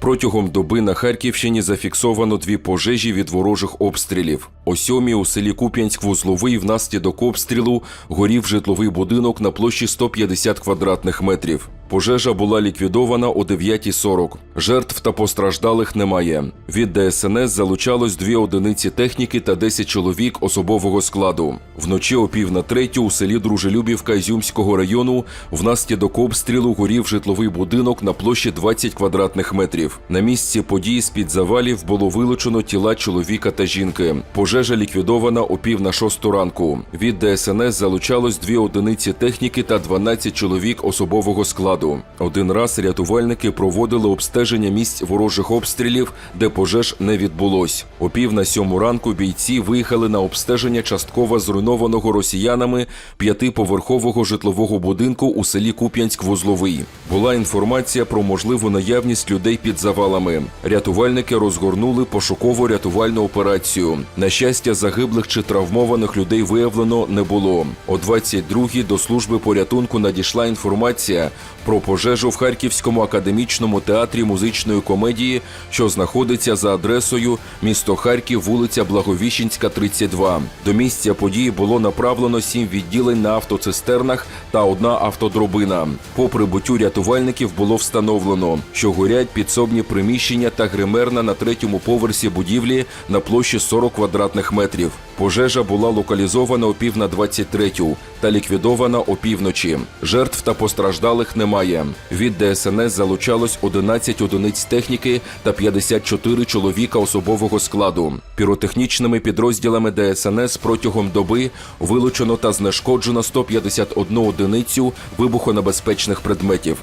Протягом доби на Харківщині зафіксовано дві пожежі від ворожих обстрілів. О сьомій у селі Куп'янськ-Вузловий внаслідок обстрілу горів житловий будинок на площі 150 квадратних метрів. Пожежа була ліквідована о 9.40. Жертв та постраждалих немає. Від ДСНС залучалось дві одиниці техніки та 10 чоловік особового складу. Вночі о пів на третю у селі Дружелюбівка Ізюмського району внаслідок обстрілу горів житловий будинок на площі 20 квадратних метрів. На місці події з-під завалів було вилучено тіла чоловіка та жінки. Пожежа ліквідована о пів на шосту ранку. Від ДСНС залучалось дві одиниці техніки та 12 чоловік особового складу. Один раз рятувальники проводили обстеження місць ворожих обстрілів, де пожеж не відбулось. О пів на сьому ранку бійці виїхали на обстеження частково зруйнованого росіянами п'ятиповерхового житлового будинку у селі Куп'янськ-Вузловий. Була інформація про можливу наявність людей під завалами. Рятувальники розгорнули пошуково-рятувальну операцію. На щастя, загиблих чи травмованих людей виявлено не було. О 22-й до служби порятунку надійшла інформація про пожежу в Харківському академічному театрі музичної комедії, що знаходиться за адресою місто Харків, вулиця Благовіщенська, 32. До місця події було направлено сім відділень на автоцистернах та одна автодробина. По прибуттю рятувальників було встановлено, що горять підсобні приміщення та гримерна на третьому поверсі будівлі на площі 40 квадратних метрів. Пожежа була локалізована о пів на 23 та ліквідована опівночі. Жертв та постраждалих немає. Від ДСНС залучалось 11 одиниць техніки та 54 чоловіка особового складу. Піротехнічними підрозділами ДСНС протягом доби вилучено та знешкоджено 151 одиницю вибухонебезпечних предметів.